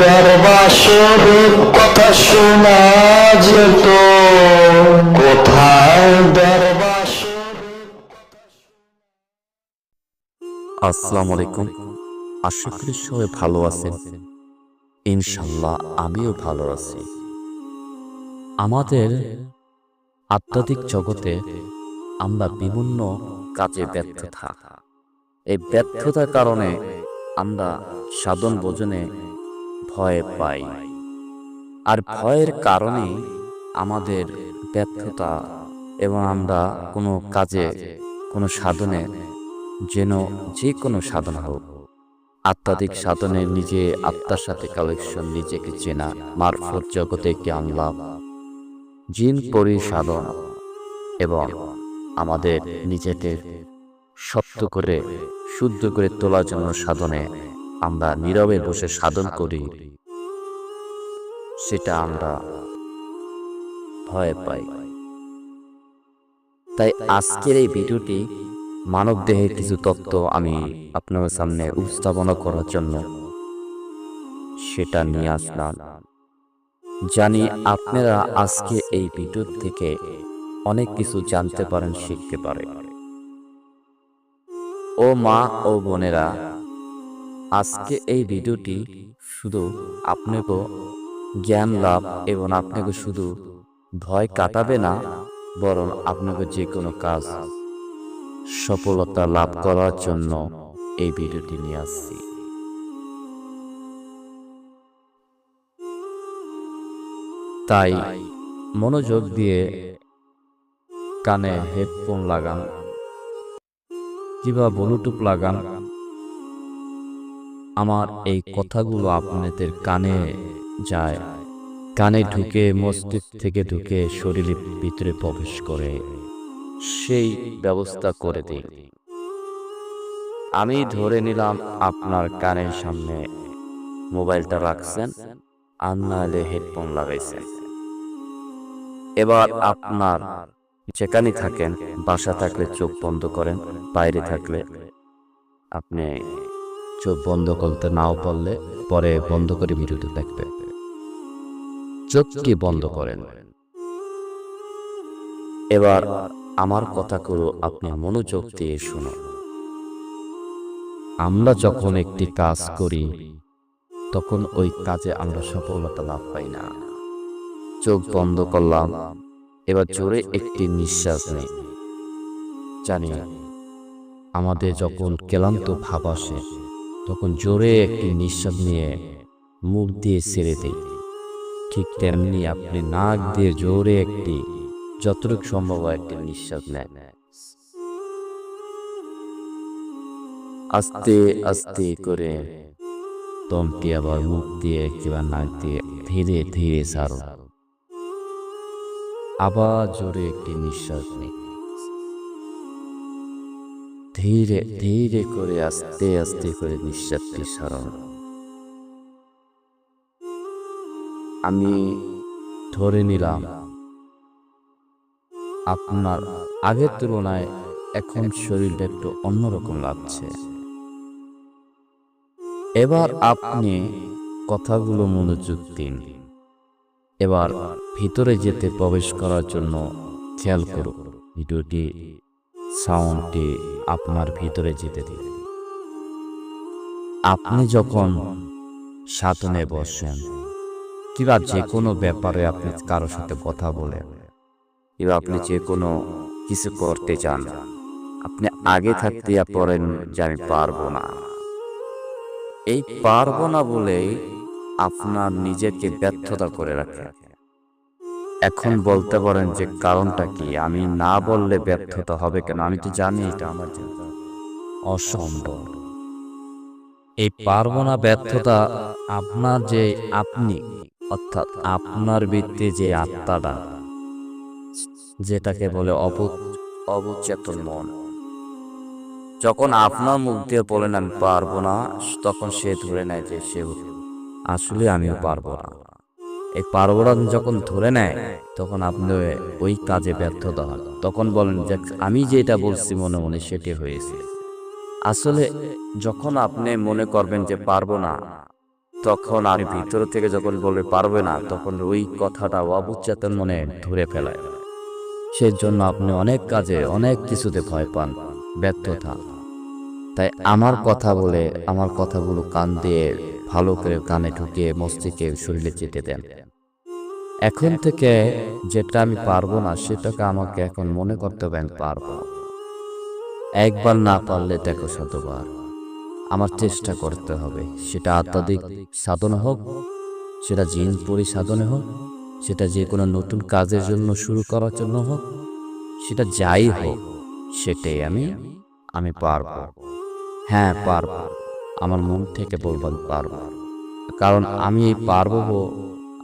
দরবাসর কথা শোনা যেত। কোথায় দরবাসর আসসালামু আলাইকুম। আশা করি সবাই ভালো আছেন। ইনশাল্লাহ আমিও ভালো আছি। আমাদের আধ্যাত্মিক জগতে আমরা বিভিন্ন কাজে ব্যর্থ থাকা। এই ব্যর্থতার কারণে আমরা সাধন ভোজনে ভয় পাই। আর ভয়ের কারণে আমাদের ব্যর্থতা এবং আমরা কোনো কাজে, কোনো সাধনে যেন যে কোনো সাধন হোক। আত্মাধিক সাধনে নিজে আত্মার সাথে কালেকশন নিজেকে চেনা, মারফত জগতে জ্ঞান লাভ, জিন পরি সাধন এবং আমাদের নিজেদের সত্য করে, শুদ্ধ করে তোলার জন্য সাধনে আমরা নীরবে বসে সাধন করি। সেটা আমরা ভয় পাই। তাই আজকের এই ভিডিওটি মানব দেহের কিছু তত্ত্ব আমি আপনার সামনে উপস্থাপনা করার জন্য সেটা নিয়ে আসলাম। জানি আপনারা আজকে এই ভিডিও থেকে অনেক কিছু জানতে পারেন, শিখতে পারেন। ও মা ও বোনেরা, আজকে এই ভিডিওটি শুধু আপনাকে জ্ঞান লাভ এবং আপনাকে শুধু ভয় কাটাবে না, বরং আপনাকে যে কোনো কাজ সফলতা লাভ করার জন্য এই ভিডিওটি নিয়ে আসছি। তাই মনোযোগ দিয়ে কানে হেডফোন লাগান কিংবা ব্লুটুথ লাগান। আমার এই কথাগুলো আপনাদের কানে যায়। কানে ঢুকে মস্তিষ্ক থেকে ঢুকে শরীরের ভিতরে প্রবেশ করে। সেই ব্যবস্থা করে দিই আমি ধরে নিলাম আপনার কানের সামনে মোবাইলটা রাখছেন, আর নাহলে হেডফোন লাগাইছেন। এবার আপনার যেখানে থাকেন, বাসা থাকলে চোখ বন্ধ করেন। বাইরে থাকলে আপনি চোখ বন্ধ করতে নাও পারলে পরে বন্ধ করে ভিডিওতে দেখবে। চোখকে বন্ধ করেন। এবার আমার কথাগুলো আপনি মনোযোগ দিয়ে শুনুন। আমরা যখন একটি কাজ করি, তখন ওই কাজে আমরা সফলতা লাভ পাই না। চোখ বন্ধ করলাম, এবার জোরে একটি নিঃশ্বাস নেই জানি আমাদের যখন ক্লান্ত ভাব আসে, তখন জোরে একটি নিঃশ্বাস নিয়ে মুখ দিয়ে ছেড়ে দেই। ঠিক তেমনি আপনি নাক দিয়ে জোরে একটি, যতটুকু সম্ভব একটি নিঃশ্বাস নেন। আস্তে আস্তে করে দমটি আবার মুখ দিয়ে কিংবা নাক দিয়ে ধীরে ধীরে ছাড়ুন। আবার জোরে একটি নিঃশ্বাস নিন। ধীরে ধীরে করে আস্তে আস্তে করে নিঃশ্বাসটি সারান আমি ধরে নিলাম, আপনার আগের তুলনায় এখন শরীরটা একটু অন্যরকম লাগছে। এবার আপনি কথাগুলো মনোযোগ দিন। এবার ভিতরে যেতে প্রবেশ করার জন্য খেয়াল করুন। ভিডিওটি সাউন্ডটি আপনার ভিতরে যেতে দিন। আপনি যখন সাধনে বসেন, কিংবা যে কোনো ব্যাপারে আপনি কারোর সাথে কথা বলেন, কিংবা আপনি যে কোনো কিছু করতে চান, আপনি আগে থাকতে পড়েন যে আমি পারব না। এই পারব না বলেই আপনার নিজেকে ব্যর্থতা করে রাখে। এখন বলতে পারেন যে কারণটা কি? আমি না বললে ব্যর্থতা হবে কেন? আমি তো জানি এটা আমার জন্য অসম্ভব। এই পারব না ব্যর্থতা আপনার যে আপনি, অর্থাৎ আপনার ভিত্তি যে আত্মাটা, যেটাকে বলে অব অবচেতন মন। যখন আপনার মুখ দিয়ে বলেন, আমি পারব না, তখন সে ধরে নেয় যে সে আসলে আমিও পারব না। এই পারব না যখন ধরে নেয়, তখন আপনি ওই কাজে ব্যর্থতা হন। তখন বলেন যে আমি যেটা বলছি মনে মনে সেটি হয়েছে। আসলে যখন আপনি মনে করবেন যে পারব না, তখন আমি ভিতর থেকে যখন বলে পারবে না, তখন ওই কথাটা অবচেতন মনে ধরে ফেলায় সেজন্য আপনি অনেক কাজে অনেক কিছুতে ভয় পান ব্যর্থতা তাই আমার কথা বলে আমার কথাগুলো কান দিয়ে ভালো করে কানে ঢুকিয়ে মস্তিষ্কে শরীরে যেতে দেন। এখন থেকে যেটা আমি পারব না, সেটাকে আমাকে এখন মনে করতে হবে আমি পারব। একবার না পারলে দেখো শতবার। আমার চেষ্টা করতে হবে, সেটা আত্মাধিক সাধনা হোক, সেটা জিন পরি সাধনে হোক, সেটা যে কোনো নতুন কাজের জন্য শুরু করার জন্য হোক, সেটা যাই হোক, সেটাই আমি আমি পারব। হ্যাঁ পারব। আমার মন থেকে বলব আমি পারব। কারণ আমি এই পারব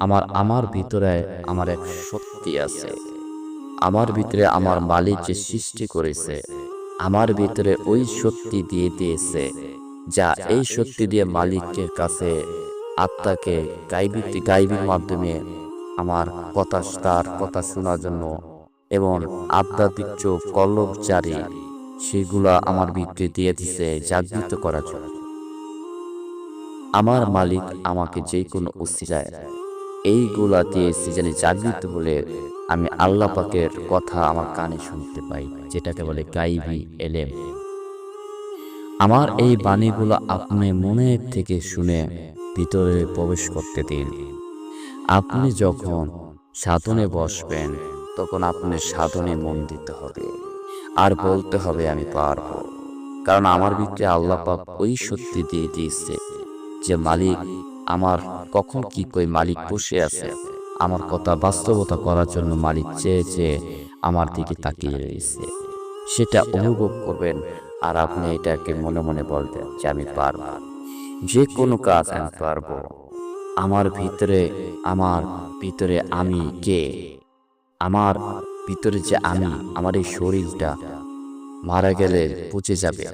আমার আমার ভিতরে আমার এক শক্তি আছে। আমার ভিতরে আমার মালিক যে সৃষ্টি করেছে, আমার ভিতরে ওই শক্তি দিয়ে দিয়েছে, যা এই শক্তি দিয়ে মালিকের কাছে আত্মাকে গাইবি গাইবির মাধ্যমে আমার কথা তার কথা শোনার জন্য এবং আধ্যাত্মিক চোখ কল্লব জারি, সেগুলা আমার ভিতরে দিয়ে দিছে, জাগৃত করার জন্য। আমার মালিক আমাকে যে কোনো উসিলায় এইগুলা দিয়েছি জানি জাগৃত বলে আমি আল্লাহ পাকের কথা আমার কানে শুনতে পাই, যেটাকে বলে গাইবি এলেম। আমার এই বাণীগুলো আপনি মনে থেকে শুনে ভিতরে প্রবেশ করতে দিন। আপনি যখন সাধনে বসবেন, তখন আপনি সাধনে মন দিতে হবে। আর বলতে হবে, আমি পারব। কারণ আমার ভিতরে আল্লাহ পাক ওই সত্যি দিয়ে দিয়েছে যে মালিক আমার কখন কি কই মালিক বসে আছে। আমার কথা বাস্তবতা করার জন্য মালিক চেয়ে চেয়ে আমার দিকে তাকিয়ে রয়েছে। সেটা অনুভব করবেন আর আপনি এটাকে মনে মনে বলবেন যে আমি পারব। যে কোনো কাজ আমি পারব। আমার ভিতরে আমার ভিতরে আমি কে? আমার ভিতরে যে আমি, আমার এই শরীরটা মারা গেলে পচে যাবে।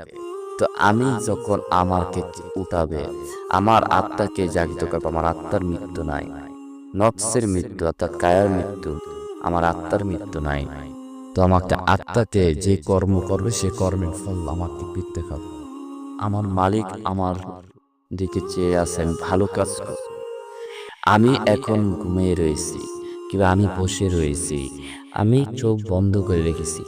তো আমি যখন আমাকে উঠাবে, আমার আত্মাকে জাগিত করব, আমার আত্মার মৃত্যু নাই। নফসের মৃত্যু অর্থাৎ কায়ার মৃত্যু, আমার আত্মার মৃত্যু নাই। তো আমাকে আত্মাকে যে কর্ম করবে, সে কর্মের ফল আমাকে পেতে হবে। আমার মালিক আমার দিকে চেয়ে আছে, আমি ভালো কাজ আমি এখন ঘুমিয়ে রয়েছি, কিংবা আমি বসে রয়েছি, আমি চোখ বন্ধ করে রেখেছি।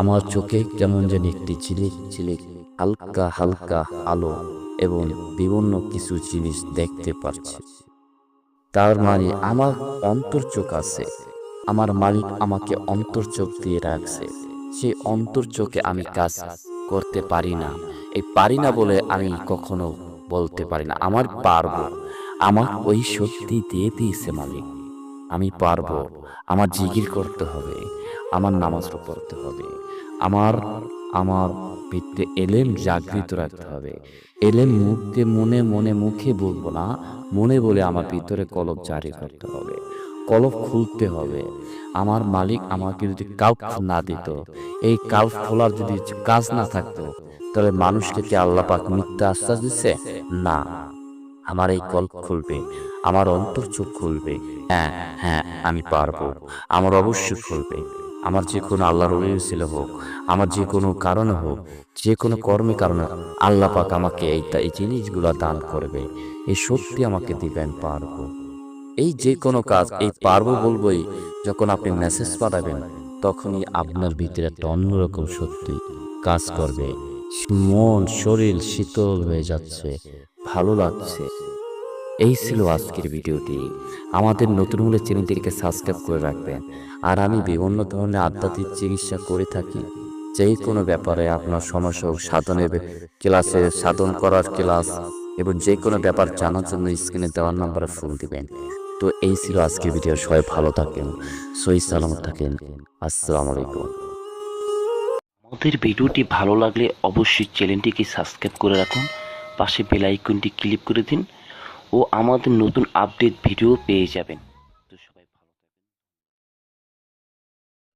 আমার চোখে কেমন জানি একটি ঝিলিক ঝিলিক হালকা হালকা আলো এবং বিভিন্ন কিছু জিনিস দেখতে পাচ্ছি তার মানে আমার অন্তর চোখ আছে। আমার মালিক আমাকে অন্তর চোখ দিয়ে রাখছে। সেই অন্তর চোখে আমি কাজ করতে পারি না। এই পারি না বলে আমি কখনো বলতে পারি না। আমার পারব। আমার ওই শক্তি দিয়ে দিয়েছে মালিক। আমি পারব। আমার জিগির করতে হবে। আমার নামাজ পড়তে হবে। আমার আমার ভিতরে এলেম জাগৃত রাখতে হবে। এলেম মুখে, মনে মনে, মুখে বলব না, মনে বলে আমার ভিতরে কলব জারি করতে হবে। কলব খুলতে হবে। আমার মালিক আমাকে যদি কাউফ না দিত, এই কাউফ খোলার যদি কাজ না থাকতো, তাহলে মানুষকে কি আল্লাহ পাক মিথ্যা আশ্বাস দিচ্ছে না। আমার এই কল খুলবে, আমার অন্তর চোখ খুলবে। হ্যাঁ হ্যাঁ আমি পারব। আমার অবশ্যই খুলবে। আমার যে কোনো আল্লাহর ছিল হোক, আমার যে কোনো কারণে হোক, যে কোনো কর্মে কারণে আল্লাহ পাক আমাকে এই এই জিনিসগুলো দান করবে, এই সত্যি আমাকে দিবেন পারব। এই যে কোনো কাজ, এই পারব বলবোই, যখন আপনি মেসেজ পাঠাবেন, তখনই আপনার ভিতরে একটা অন্যরকম সত্যি কাজ করবে। মন, শরীর শীতল হয়ে যাচ্ছে, ভালো লাগছে। এই ছিল আজকের ভিডিওটি। আমাদের নতুন হলে চ্যানেলটিকে সাবস্ক্রাইব করে রাখবেন। আর আমি বিভিন্ন ধরনের আধ্যাত্মিক চিকিৎসা করে থাকি। যে কোনো ব্যাপারে আপনার সমস্যা হোক সাধনের ক্লাসে সাধন করার ক্লাস এবং যে কোনো ব্যাপার জানার জন্য স্ক্রিনে দেওয়ার নাম্বারে ফোন দিবেন। তো এই ছিল আজকের ভিডিও। সবাই ভালো থাকেন, সহি সালামত থাকেন। আসসালামু আলাইকুম। আমাদের ভিডিওটি ভালো লাগলে অবশ্যই চ্যানেলটিকে সাবস্ক্রাইব করে রাখুন। পাশে বেল আইকনটি ক্লিক করে দিন। ও আমাদের নতুন আপডেট ভিডিও পেয়ে যাবেন।